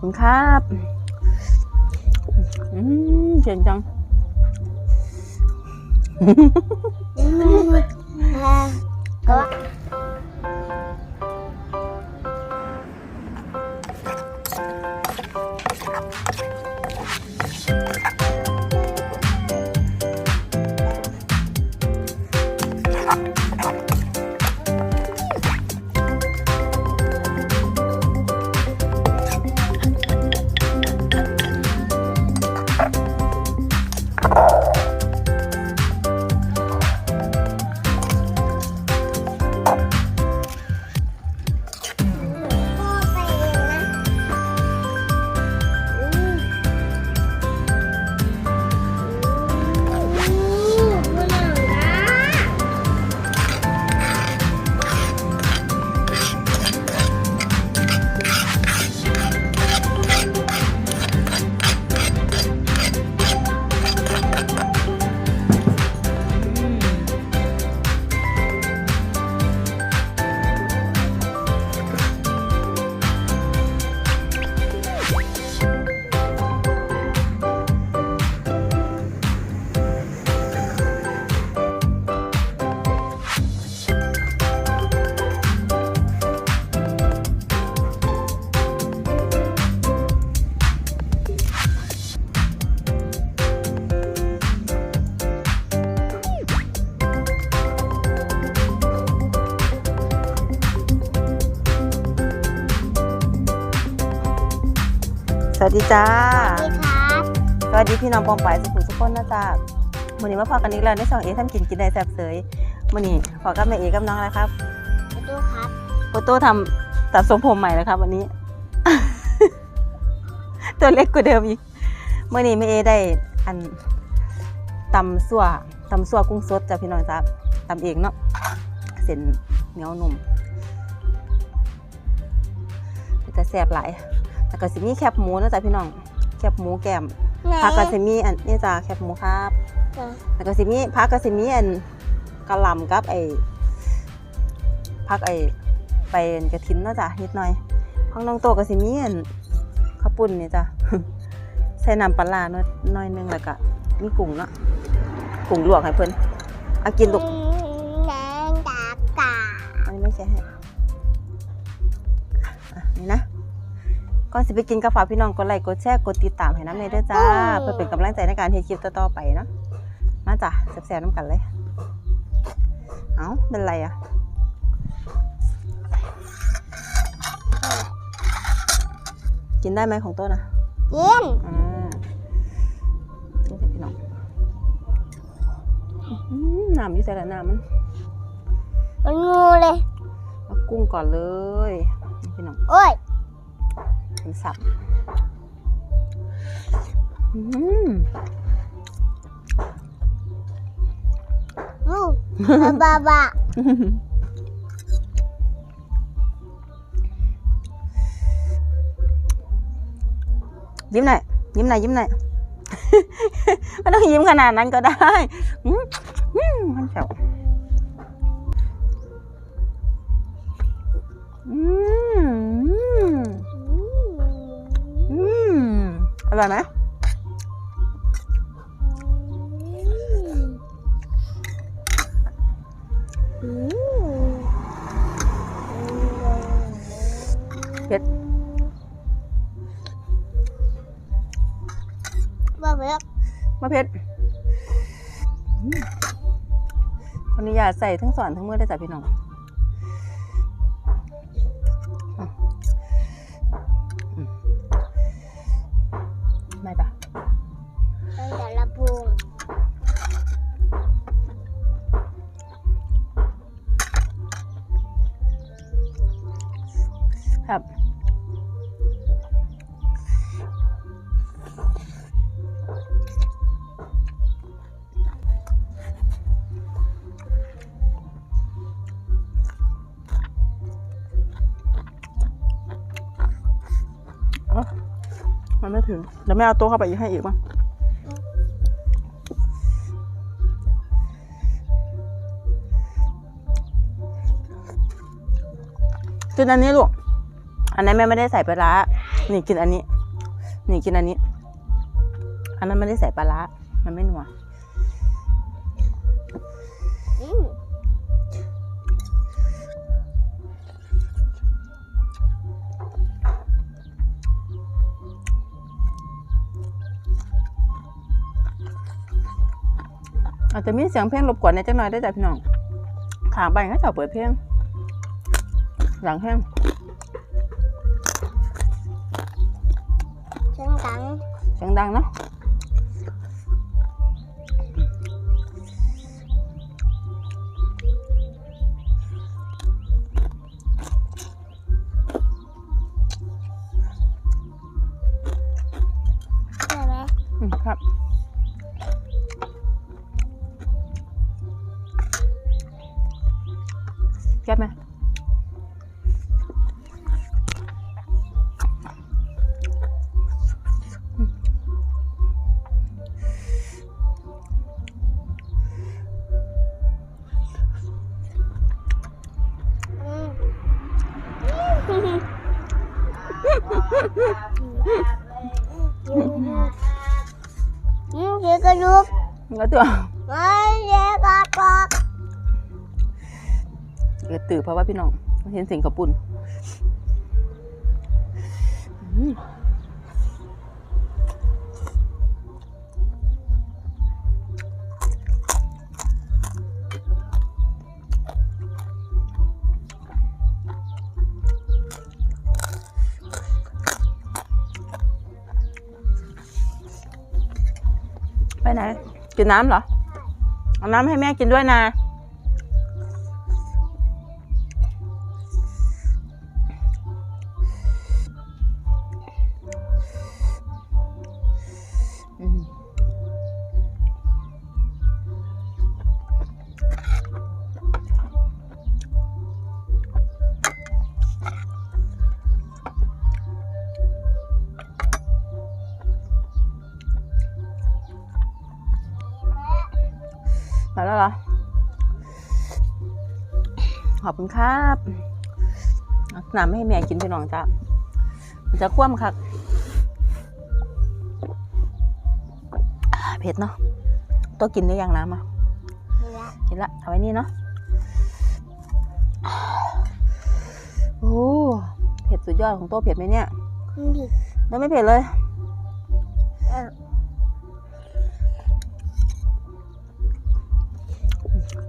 คุณครับอืมเจ๋งจังก็พ่ สวัสดีจ้า สวัสดีครับสวัสดีพี่น้องปองปายสุขุมสุขคนนะจ๊ะวันนี้มาพอกันอีกแล้วในช่องเอทำกินกินได้แซ่บเสยวันนี้พอกับแม่เอกับน้องอะไรครับขอโทษครับโฟโต้ทำตัดทรงผมใหม่แล้วครับ วันนี้ ตัวเล็กกว่าเดิมอีกเมื่อนี้แม่เอได้อันตำสั่วตำสั่วกุ้งสดจ้ะพี่น้องจ้าตำเองเนาะเส้นเหนียวนุ่มจะแซ่บหลาย แล้วก็สิมีแคบหมูนะจ๊ะพี่น้อง แคบหมูแก้มไหนผักกะสิมีอันนี่จ้าแคบหมูครับอะแล้วก็สิมีผักกะสิมีอันกะหล่ำกับไอ้ผักไอ้ไปกระถินเนาะจ้ะนิดหน่อยข้างน้องโตกะสิมีอันข้าวปุ้นนี่จ้ะใส่น้ำปลาร้าหน่อยหน่อยหนึงแล้วก็มีกุ้งเนาะกุ้งลวกให้เพิ่นเอากินลูกอืมแดงดาบกาอันนี้ไม่ใช่ให้อะนี่นะ ก่อนสิไปกินกาแฟากพี่น้องกดไลค์กดแชร์กดติดตามให้น้ำเนยด้วยจ้า เพื่อเป็นกำลังใจในการเฮ็ดคลิปต่อๆไปเนาะมาจ้ะแซ่บๆน้ำกันเลย เอ้าเป็นไรอะกินได้ไหมของโต้นะเย็นอ่านี่สิพี่น้องอื้อหือน้ำอยี่ใส่ละน้ำมัน มันงูเลย เอากุ้งก่อนเลยนี่พี่น้อง โอ้ย เป็นสับอืมงูบาบายิ้มหน่อยยิ้มหน่อยยิ้มหน่อย ไม่ต้องยิ้มขนาดนั้นก็ได้อืมอืมมันเฉา ร่อยไหมอืมเผ็ดบาเบิกมะเผ็ดอืมขออนุญาตใส่ทั้งสอนทั้งมือได้จ้ะพี่น้อง มันไม่ถึงเดี๋ยวแม่เอาโต๊ะเข้าไปอีกให้อีกมั้งกินอันนี้ลูก อันนั้นแม่ไม่ได้ใส่ปลาร้า นี่กินอันนี้ นี่กินอันนี้ อันนั้นไม่ได้ใส่ปลาร้า มันไม่นัว อาจจะมีเสียงเพลงรบกวนในจังหน่อยได้อจ้ะพี่น้องขางไปก็จะเปิดเพลงหลังแห้งเสียงดังเสียงดังเนาะ แล้วตัวไม่เดี๋ยวก็ปอกเกิดตื่นเพราะว่าพี่น้องเห็นเสียงกระปุ่นอืมไปไหน กินน้ำเหรอ เอาน้ำให้แม่กินด้วยนะ คุณครับเอาน้ำให้แม่กินพี่น้องจ้ะมันจะคว่ำครับเผ็ดเนาะตัวกินได้ยังน้ำอะนี่ละกินละเอาไว้นี่เนาะโอ้เผ็ดสุดยอดของตัวเผ็ดไหมเนี่ยคุณดิแล้วไม่เผ็ดเลยเออ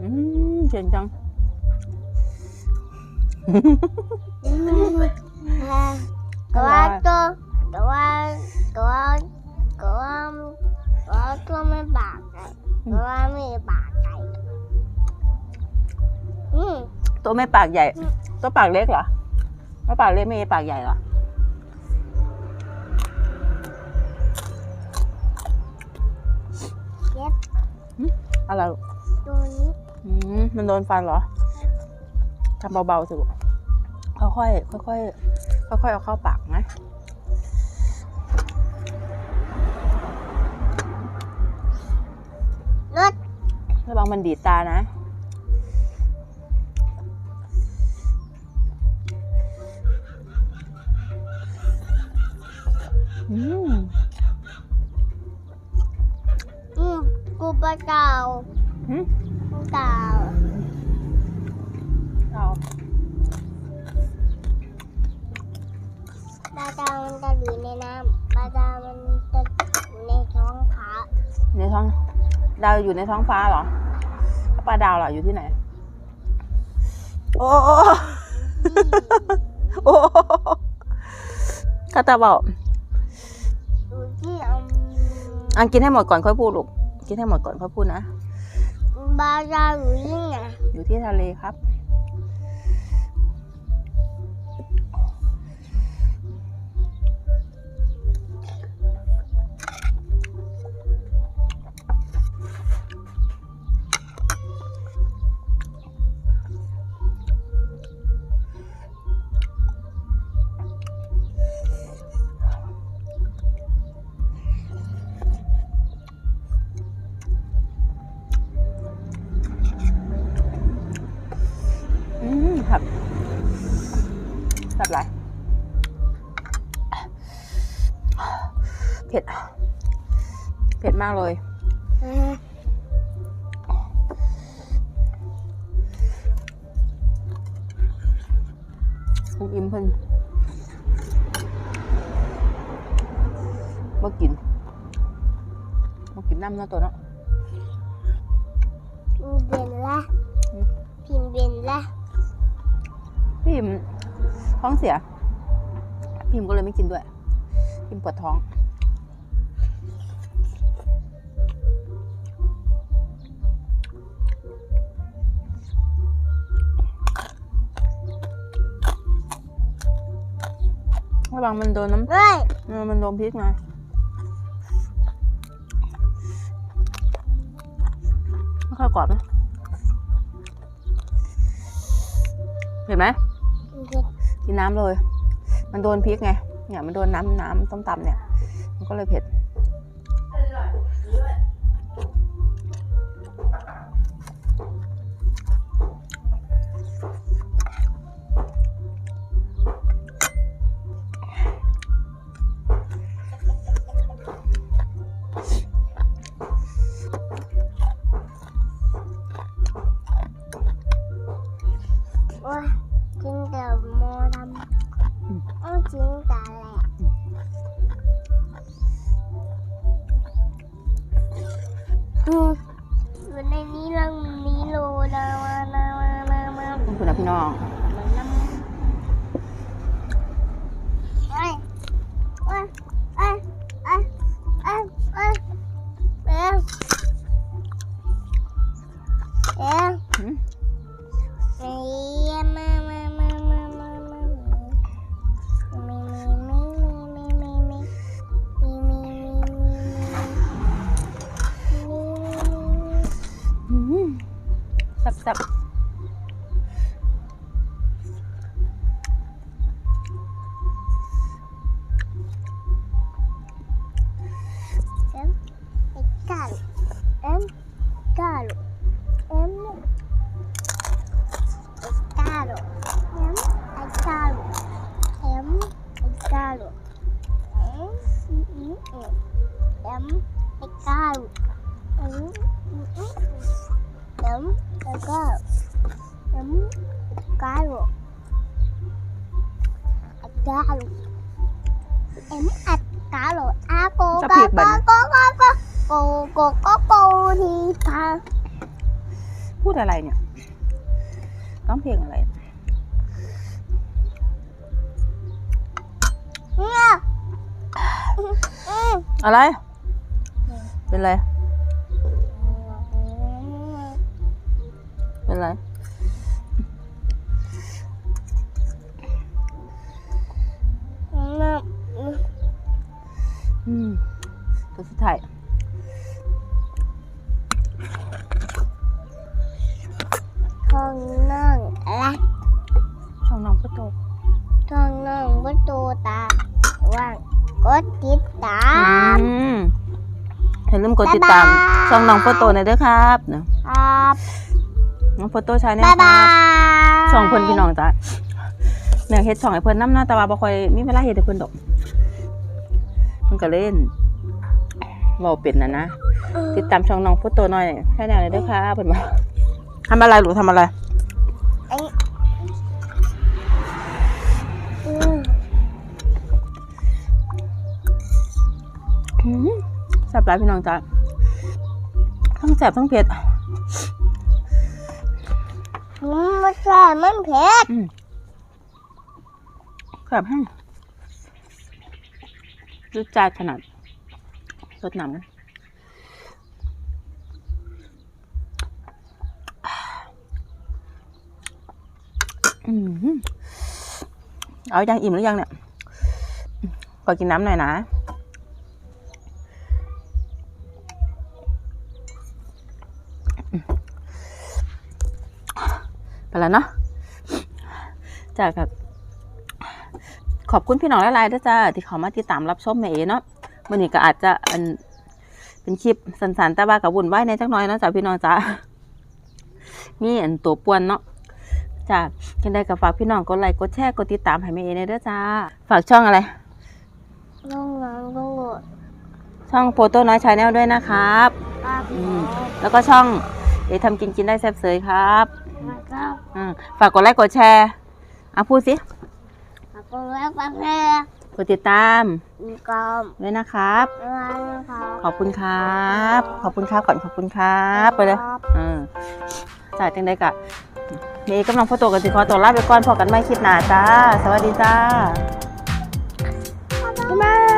อืมเผ็ดจังอืมอ่าแต่ว่าตัวแต่ว่าแต่ว่าแต่ว่าแต่ว่าตัวไม่ปากไก่แต่ว่าไม่ปากไก่อืมตัวไม่ปากใหญ่ ตัวปากเล็กเหรอตัวปากเล็กไม่ปากใหญ่เหรอเจ็บอะไรลูกตัวนี้อืมมันโดนฟันเหรอ ทำเบาๆสิลูกค่อยๆค่อยๆค่อยๆเอาเข้าปากนะรถระวังมันดีดตานะ อืม อืมกูปลาเต่าหืมกูเต่า เอาปลาเต่ามันจะอยู่ในน้ำปลาเต่ามันจะอยู่ในท้องขาในท้อง ดาวอยู่ในท้องฟ้าเหรอแล้วปลาดาวล่ะอยู่ที่ไหน โอ้โอ้โอ้คาตาบอกอยู่ที่อืมอันกินให้หมดก่อนค่อยพูดลูกกินให้หมดก่อนค่อยพูดนะปลาเต่าอยู่ที่ไหนอยู่ที่ทะเลครับแบบากเลย คุณอิ่มเพิ่นบ่กินบ่กินน้ำเนาะตัวเนาะพิมเป็นละพิมเป็นละพิมท้องเสียพิมก็เลยไม่กินด้วยพิมปวดท้อง ระวังมันโดนน้ำเฮ้ยเออมันโดนพริกไงไม่ค่อยกรอบนะเห็นไหมกินน้ำเลย มันโดนพริกไงเนี่ยมันโดนน้ำน้ำต้มตำเนี่ย มันก็เลยเผ็ด ในนี้ลังนี้โลนาวานาวานาวาคุณผู้น้อง แซ่บแ em el calo em el calo el calo em ạch cả rồi à cô Sắp cô thiệt cô bệnh. cô cô cô cô cô cô cô thì thà พูดอะไรเนี่ยร้องเพลงอะไร nghe ừ. อะไร เป็นไร ไร น้อืมตัวสุดท้ายท้องนั่งอะไรช่องน้องประตูท้องน้องประตูตาว่างกดติดตาอืมมอย่าลืมกดติดตามช่องน้องปรโตูหนด้วยครับนะ ครับ น้องโฟโต้ชาแนลบ๊ายคบารับยช่องเพิ่นพี่น้องจ้ะแม่เฮ็ดช่องให้เพิ่นนำนะแต่ว่าบ่ค่อยมีเวลาเฮ็ดให้เพิ่นดอกเพิ่นก็เล่นเว้าเป็นน่ะนะ ติดตามช่องน้องโฟโต้หน่อยแค่แนวเลยเด้อครับเพิ่นว่าทำอะไรหรือทำอะไรอืมอืมแซ่บหลายพี่น้องจ้ะทั้งแซ่บทั้งเผ็ด มันใช่มันเผ็ดอืมแซ่บแห้งรู้จาดขนาดสดน้ำอืมเอายังอิ่มหรือยังเนี่ย ขอกินน้ำหน่อยนะ ไปแล้วเนาะจ้ากับขอบคุณพี่น้องหลายๆด้วยจ้าที่เขามาติดตามรับชมแม่เอเนาะวันนี้ก็อาจจะอันเป็นคลิปสั้นๆแต่ว่ากับวุ่นวายในจักหน้อยเนาะจ้าพี่น้องจ้ามีอันตัวป่วนเนาะจ้าจังได้ก็ฝากพี่น้องกดไลค์กดแชร์กดติดตามให้แม่เอในเด้อจ้า ฝากช่องอะไรน้องน้องลูกช่องโฟโต้น้อยชาแนลด้วยนะครับครับอืมแล้วก็ช่องเอทำกินกินได้แซ่บเสยครับ อ่าฝากกดไลค์กดแชร์เอาพูดสิขอบคุณลค์กดแชร์กดติดตามกมด้วยนะครับะขอบคุณครับ ขอบคุณครับก่อนขอบคุณครับไปเลยเอืจ่ายจังได้กะนี่กำลังพ่อตัวกันสิขอตัวลาไปก่อนพอกันไม่คิดหนาจ้า สวัสดีจ้าบ๊าา